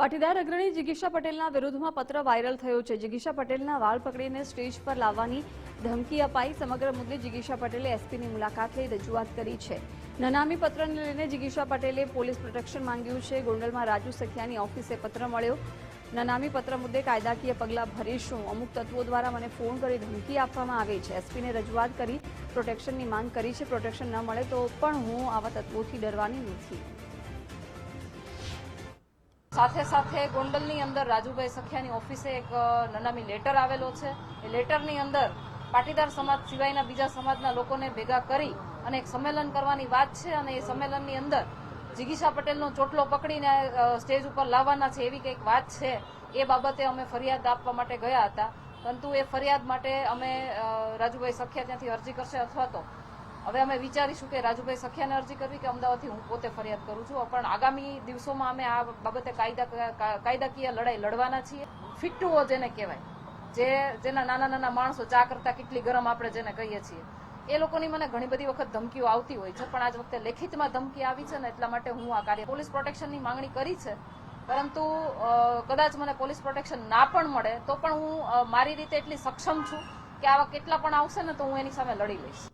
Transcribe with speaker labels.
Speaker 1: પાટીદાર અગ્રણી જિગીશા પટેલના વિરુદ્ધમાં પત્ર વાયરલ થયો છે. જિગીશા પટેલના વાળ પકડીને સ્ટેજ પર લાવવાની ધમકી અપાઈ. સમગ્ર મુદ્દે જિગીશા પટેલે એસપીની મુલાકાત લઈ રજૂઆત કરી છે. નનામી પત્રને લઈને જિગીશા પટેલે પોલીસ પ્રોટેક્શન માંગ્યું છે. ગોંડલમાં રાજુ સખિયાની ઓફિસે પત્ર મળ્યો. નનામી પત્ર મુદ્દે કાયદાકીય પગલાં ભરીશું. અમુક તત્વો દ્વારા મને ફોન કરી ધમકી આપવામાં આવી છે. એસપીને રજૂઆત કરી પ્રોટેક્શનની માંગ કરી છે. પ્રોટેક્શન ન મળે તો પણ હું આવા તત્વોથી ડરવાની નથી. સાથે સાથે ગોંડલની અંદર રાજુભાઈ સખિયાની ઓફિસે એક નનામી લેટર આવેલો છે. એ લેટરની અંદર પાટીદાર સમાજ સિવાયના બીજા સમાજના લોકોને ભેગા કરી અને એક સંમેલન કરવાની વાત છે અને એ સંમેલનની અંદર જિગીશા પટેલનો ચોટલો પકડીને સ્ટેજ ઉપર લાવવાના છે એવી કંઈક વાત છે. એ બાબતે અમે ફરિયાદ આપવા માટે ગયા હતા. પરંતુ એ ફરિયાદ માટે અમે રાજુભાઈ સખિયા ત્યાંથી અરજી કરશે અથવા તો હવે અમે વિચારીશું કે રાજુભાઈ સખિયાને અરજી કરવી કે અમદાવાદથી હું પોતે ફરિયાદ કરું છું. પણ આગામી દિવસોમાં અમે આ બાબતે કાયદા કાયદાકીય લડાઈ લડવાના છીએ. ફિટ્ટુઓ જેને કહેવાય, જે જેના નાના નાના માણસો ચા કરતા કેટલી ગરમ આપણે જેને કહીએ છીએ, એ લોકોની મને ઘણી બધી વખત ધમકીઓ આવતી હોય છે. પણ આજ વખતે લેખિતમાં ધમકી આવી છે ને એટલા માટે હું આ કાર્ય પોલીસ પ્રોટેક્શનની માંગણી કરી છે. પરંતુ કદાચ મને પોલીસ પ્રોટેક્શન ના પણ મળે, તો પણ હું મારી રીતે એટલી સક્ષમ છું કે આવા કેટલા પણ આવશે ને તો હું એની સામે લડી લઈશ.